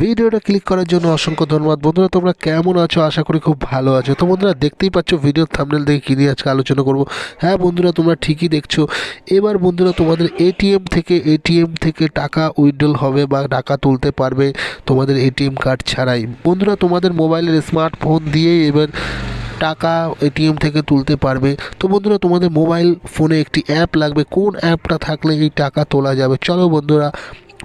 ভিডিওটা ক্লিক করার জন্য অসংখ্য ধন্যবাদ। বন্ধুরা, তোমরা কেমন আছো? আশা করি খুব ভালো আছো। তো বন্ধুরা, দেখতেই পাচ্ছ ভিডিওর থামনেল দেখে কী নিয়ে আজকে আলোচনা করব। হ্যাঁ বন্ধুরা, তোমরা ঠিকই দেখছ। এবার বন্ধুরা, তোমাদের এটিএম থেকে এটিএম থেকে টাকা উইড্রল হবে বা টাকা তুলতে পারবে তোমাদের এটিএম কার্ড ছাড়াই। বন্ধুরা, তোমাদের মোবাইলের স্মার্টফোন দিয়েই এবার টাকা এটিএম থেকে তুলতে পারবে। তো বন্ধুরা, তোমাদের মোবাইল ফোনে একটি অ্যাপ লাগবে। কোন অ্যাপটা থাকলে এই টাকা তোলা যাবে? চলো বন্ধুরা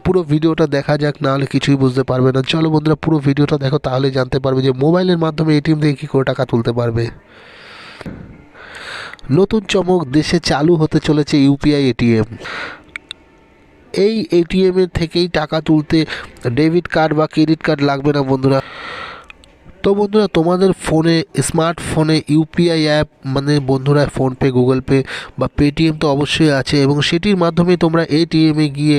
পুরো ভিডিওটা দেখা যাক নাহলে কিছুই বুঝতে পারবে না। চলো বন্ধুরা, পুরো ভিডিওটা দেখো, তাহলে জানতে পারবে যে মোবাইলের মাধ্যমে এটিএম থেকে কী করে টাকা তুলতে পারবে। নতুন চমক দেশে চালু হতে চলেছে ইউপিআই এটিএম এই এটিএমের থেকেই টাকা তুলতে ডেবিট কার্ড বা ক্রেডিট কার্ড লাগবে না বন্ধুরা। তো বন্ধুরা, তোমাদের ফোনে, স্মার্টফোনে ইউপিআই অ্যাপ মানে বন্ধুরা ফোনপে গুগল পে বা পেটিএম তো অবশ্যই আছে এবং সেটির মাধ্যমে তোমরা এটিএমে গিয়ে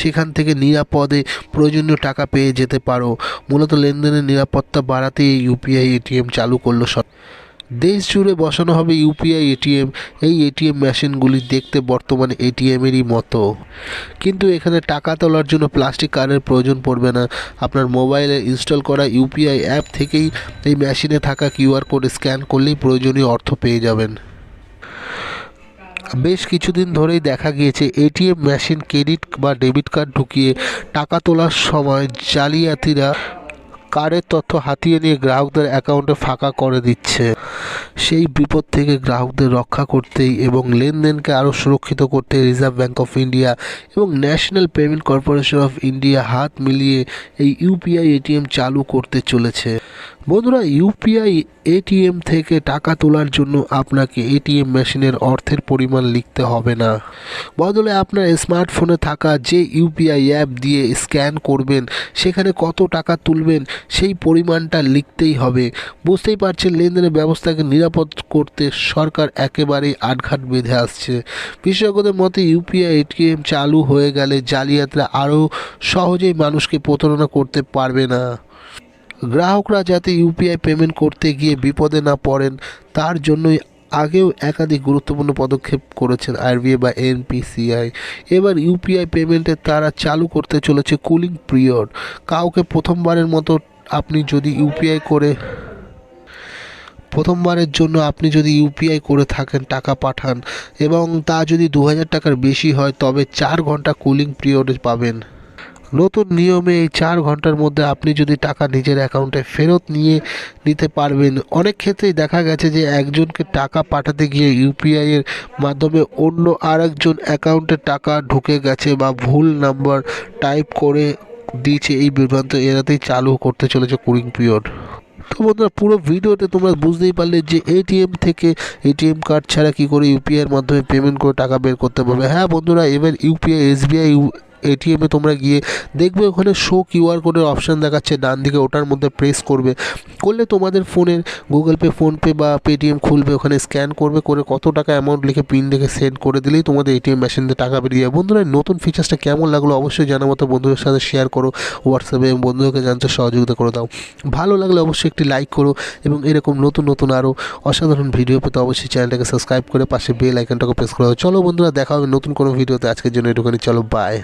সেখান থেকে নিরাপদে প্রয়োজনীয় টাকা পেয়ে যেতে পারো। মূলত লেনদেনের নিরাপত্তা বাড়াতে ইউপিআই এটিএম চালু করল সব দেশ জুড়ে বসানো হবে ইউপিআই এটিএম এই এটিএম মেশিনগুলি দেখতে বর্তমানে এটিএমেরই মতো। কিন্তু এখানে টাকা তোলার জন্য প্লাস্টিক কার্ডের প্রয়োজন পড়বে না। আপনার মোবাইলে ইনস্টল করা ইউপিআই অ্যাপ থেকেই এই মেশিনে থাকা কিউআর কোড স্ক্যান করলেই প্রয়োজনীয় অর্থ পেয়ে যাবেন। বেশ কিছুদিন ধরেই দেখা গিয়েছে এটিএম মেশিন ক্রেডিট বা ডেবিট কার্ড ঢুকিয়ে টাকা তোলার সময় জালিয়াতিরা কার্ডের তথ্য হাতিয়ে নিয়ে গ্রাহকদের অ্যাকাউন্টে ফাঁকা করে দিচ্ছে। সেই বিপদ থেকে গ্রাহকদের রক্ষা করতেই এবং লেনদেনকে আরও সুরক্ষিত করতে রিজার্ভ ব্যাঙ্ক অফ ইন্ডিয়া এবং National Payment Corporation of India হাত মিলিয়ে এই ইউপিআই এটিএম চালু করতে চলেছে। বন্ধুরা ইউপিআই এটিএম থেকে টাকা তোলার জন্য আপনাকে এটিএম মেশিনের অর্থের পরিমাণ লিখতে হবে না। বদলে আপনার স্মার্টফোনে থাকা যে ইউপিআই অ্যাপ দিয়ে স্ক্যান করবেন, সেখানে কত টাকা তুলবেন, সেই পরিমাণটা লিখতেই হবে। বুঝতেই পারছেন, লেনদেনের ব্যবস্থাকে নিরাপদ করতে সরকার একেবারেই আটঘাট বেঁধে আসছে। বিশেষজ্ঞদের মতে, ইউপিআই, এটিএম চালু হয়ে গেলে জালিয়াতরা আরও সহজেই মানুষকে প্রতারণা করতে পারবে না। গ্রাহকরা যাতে ইউপিআই পেমেন্ট করতে গিয়ে বিপদে না পড়েন, তার জন্যই আগেও একাধিক গুরুত্বপূর্ণ পদক্ষেপ করেছেন আরবিআই বা এনপিসিআই। এবার ইউপিআই পেমেন্টে তারা চালু করতে চলেছে কুলিং পিরিয়ড। কাউকে প্রথমবারের মতো আপনি যদি ইউপিআই করে প্রথমবারের জন্য আপনি যদি ইউপিআই করে থাকেন, টাকা পাঠান, এবং তা যদি দু হাজার টাকার বেশি হয়, তবে চার ঘণ্টা কুলিং পিরিয়ডে পাবেন। নতুন নিয়মে এই চার ঘণ্টার মধ্যে আপনি যদি টাকা নিজের অ্যাকাউন্টে ফেরত নিয়ে নিতে পারবেন, অনেক ক্ষেত্রেই দেখা গেছে যে একজনকে টাকা পাঠাতে গিয়ে ইউপিআই এর মাধ্যমে অন্য আরেকজন অ্যাকাউন্টে টাকা ঢুকে গেছে বা ভুল নাম্বার টাইপ করে দিয়েছে, এই বিভ্রান্ত এড়াতেই চালু করতে চলেছে কুলিং পিরিয়ড। তো বন্ধুরা, পুরো ভিডিওতে তোমরা বুঝতেই পারলে যে এটিএম থেকে এটিএম কার্ড ছাড়া কি করে ইউপিআইয়ের মাধ্যমে পেমেন্ট করে টাকা বের করতে পারবে। হ্যাঁ বন্ধুরা, এবার ইউপিআই এসবিআই এটিএমে তোমরা গিয়ে দেখবে ওখানে শো কিউআর কোডের অপশান দেখাচ্ছে ডান দিকে ওটার মধ্যে প্রেস করবে। করলে তোমাদের ফোনের গুগল পে ফোনপে বা পেটিএম খুলবে, ওখানে স্ক্যান করবে, করে কত টাকা অ্যামাউন্ট লিখে পিন লিখে সেন্ড করে দিলেই তোমাদের এটিএম মেশিন টাকা বেরিয়ে যাবে। বন্ধুরা নতুন ফিচার্সটা কেমন লাগল অবশ্যই জানার মতো বন্ধুদের সাথে শেয়ার করো হোয়াটসঅ্যাপে বন্ধুদেরকে জানতে সহযোগিতা করে দাও। ভালো লাগলে অবশ্যই একটি লাইক করো এবং এরকম নতুন নতুন আরও অসাধারণ ভিডিও পেতে অবশ্যই চ্যানেলটাকে সাবস্ক্রাইব করে পাশে বেল আইকনটাকে প্রেস করে চলো বন্ধুরা, দেখা হবে নতুন কোনো ভিডিওতে আজকের জন্য এটুখানি, চলো বাই